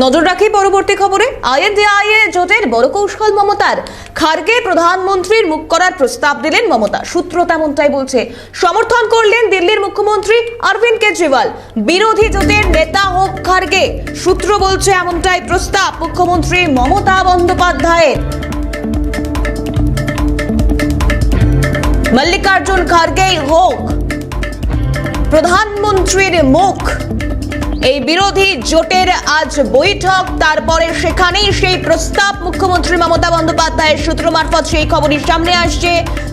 নজর রাখি পরবর্তী খবরে। আইএনডিআইএ জোটের বড় কৌশল মমতার। খার্গে প্রধানমন্ত্রীর মুখ করার প্রস্তাব দিলেন মমতা। সূত্র তেমনটাই বলছে। সমর্থন করলেন দিল্লির মুখ্যমন্ত্রী অরবিন্দ কেজরিওয়াল। বিরোধী জোটের নেতা হোক খার্গে, সূত্র বলছে এমনটাই প্রস্তাব মুখ্যমন্ত্রী মমতা বন্দ্যোপাধ্যায়ের। মল্লিকার্জুন খার্গেই হোক। প্রধানমন্ত্রীর মুখ। এই বিরোধী জোটের আজ বৈঠক, তারপরে সেখানেই সেই প্রস্তাব। মুখ্যমন্ত্রী মমতা বন্দ্যোপাধ্যায়ের সূত্র মারফত সেই খবরই সামনে আসছে।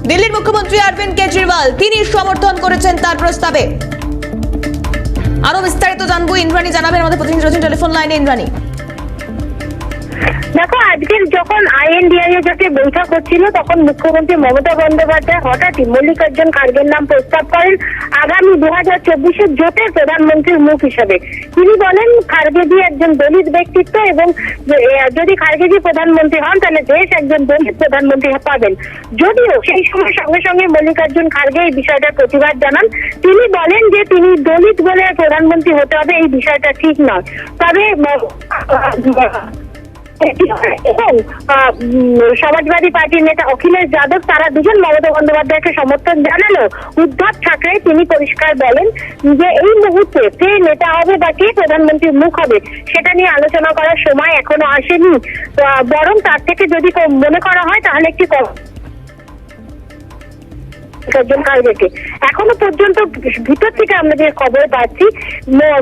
দিল্লির মুখ্যমন্ত্রী অরবিন্দ কেজরিওয়াল, তিনি সমর্থন করেছেন তার প্রস্তাবে। আরও বিস্তারিত জানব, ইন্দ্রাণী জানাবেন আমাদের প্রতিনিধি টেলিফোন লাইনে। ইন্দ্রাণী। দেখো আজকের যখন আইএনডিআই জোটে বৈঠক হচ্ছিল, তখন মুখ্যমন্ত্রী মমতা বন্দ্যোপাধ্যায় হঠাৎই মল্লিকার্জুন খার্গের নাম প্রস্তাব করেন আগামী দু হাজার চব্বিশের জোটের প্রধানমন্ত্রীর মুখ হিসেবে। তিনি বলেন, খার্গেজি একজন দলিত ব্যক্তিত্ব এবং যদি খার্গেজি প্রধানমন্ত্রী হন, তাহলে দেশ একজন দলিত প্রধানমন্ত্রী পাবেন। যদিও সেই সময় সঙ্গে সঙ্গে মল্লিকার্জুন খার্গে এই বিষয়টার প্রতিবাদ জানান। তিনি বলেন যে, তিনি দলিত বলে প্রধানমন্ত্রী হতে হবে, এই বিষয়টা ঠিক নয়। তবে সমাজবাদী পার্টির নেতা অখিলেশ যাদব, তারা দুজন মমতা বন্দ্যোপাধ্যায়কে সমর্থন জানালো। উদ্ধব ঠাকরে তিনি পরিষ্কার বলেন যে এই মুহূর্তে কে নেতা হবে বা কে প্রধানমন্ত্রীর মুখ হবে, সেটা নিয়ে আলোচনা করার সময় এখনও আসেনি। বরং তার থেকে যদি মনে করা হয়, তাহলে একটি কালবেকে এখনও পর্যন্ত ভিতর থেকে আমরা যে খবর পাচ্ছি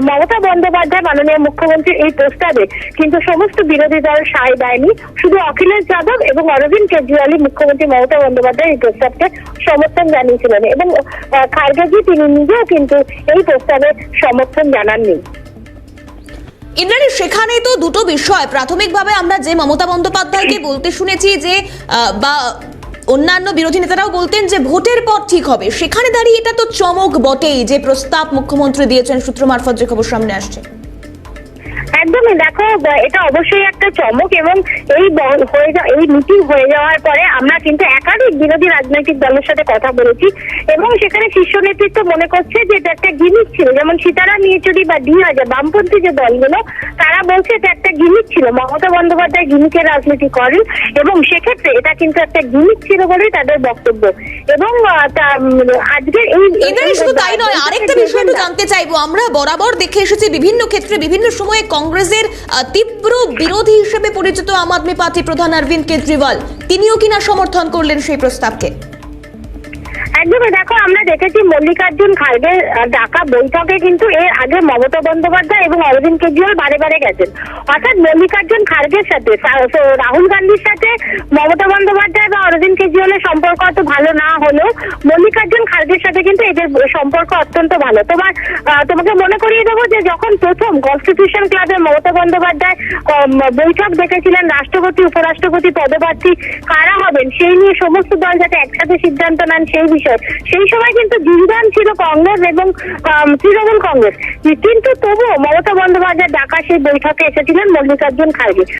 মমতা বন্দ্যোপাধ্যায়, মাননীয় মুখ্যমন্ত্রীর এই প্রস্তাবে কিন্তু সমস্ত বিরোধী দল সায় দেয়নি। শুধু অখিলেশ যাদব এবং অরবিন্দ কেজরিওয়ালই মুখ্যমন্ত্রী মমতা বন্দ্যোপাধ্যায় এই প্রস্তাবকে সমর্থন জানিয়েছিলেন এবং খারগেজি তিনি নিজেও কিন্তু এই প্রস্তাবে সমর্থন জানাননি। ইন্দ্রাণী সেখানে তো দুটো বিষয়। প্রাথমিকভাবে আমরা যে মমতা বন্দ্যোপাধ্যায়কে বলতে শুনেছি যে বা অন্যান্য বিরোধী নেতারাও বলতেন যে ভোটের পর ঠিক হবে। সেখানে দাঁড়িয়ে এটা তো চমক বটেই, যে প্রস্তাব মুখ্যমন্ত্রী দিয়েছেন সূত্র মারফত, যে খবর সামনে আসছে। একদমই। দেখো এটা অবশ্যই একটা চমক এবং এই হয়ে যা- এই মিটিং হয়ে যাওয়ার পরে আমরা কিন্তু একাধিক বিরোধী রাজনৈতিক দলের সাথে কথা বলেছি এবং সেখানে শীর্ষ নেতৃত্ব মনে করছে যে এটা একটা গিমিক ছিল। যেমন সীতারাম ইয়েচুরি বা ডি হাজার বামপন্থী যে দলগুলো তারা বলছে এটা একটা গিমিক ছিল। মমতা বন্দ্যোপাধ্যায় গিমিকের রাজনীতি করেন এবং সেক্ষেত্রে এটা কিন্তু একটা গিমিক ছিল বলেই তাদের বক্তব্য। এবং আজকের এই শুধু তাই নয় আরেকটা বিষয় একটু জানতে চাইব। আমরা বরাবর দেখে এসেছি বিভিন্ন ক্ষেত্রে বিভিন্ন সময়ে কংগ্রেসের তীব্র বিরোধী হিসেবে পরিচিত আম আদমি পার্টি প্রধান অরবিন্দ কেজরিওয়াল। তিনিও কিনা সমর্থন করলেন সেই প্রস্তাবকে। একদমই দেখো আমরা দেখেছি মল্লিকার্জুন খার্গের আহ, ডাকা বৈঠকে কিন্তু এর আগে মমতা বন্দ্যোপাধ্যায় এবং অরবিন্দ কেজরিওয়াল বারে বারে গেছেন। অর্থাৎ মল্লিকার্জুন খার্গের সাথে রাহুল গান্ধীর সাথে মমতা বন্দ্যোপাধ্যায় বা অরবিন্দ কেজরিওয়ালের সম্পর্ক অত ভালো না হলেও মল্লিকার্জুন খার্গের সাথে কিন্তু এদের সম্পর্ক অত্যন্ত ভালো। তোমার তোমাকে মনে করিয়ে দেবো যে যখন প্রথম কনস্টিটিউশন ক্লাবে মমতা বন্দ্যোপাধ্যায় বৈঠক দেখেছিলেন রাষ্ট্রপতি উপরাষ্ট্রপতি পদপ্রার্থী কারা হবেন সেই নিয়ে সমস্ত দল যাতে একসাথে সিদ্ধান্ত নেন সেই বিষয় সেই সময় কিন্তু যুগদান ছিল কংগ্রেস এবং তৃণমূল কংগ্রেস। কিন্তু তবুও মমতা বন্দ্যোপাধ্যায় ডাকা সেই বৈঠকে এসেছিলেন মল্লিকার্জুন খার্গে।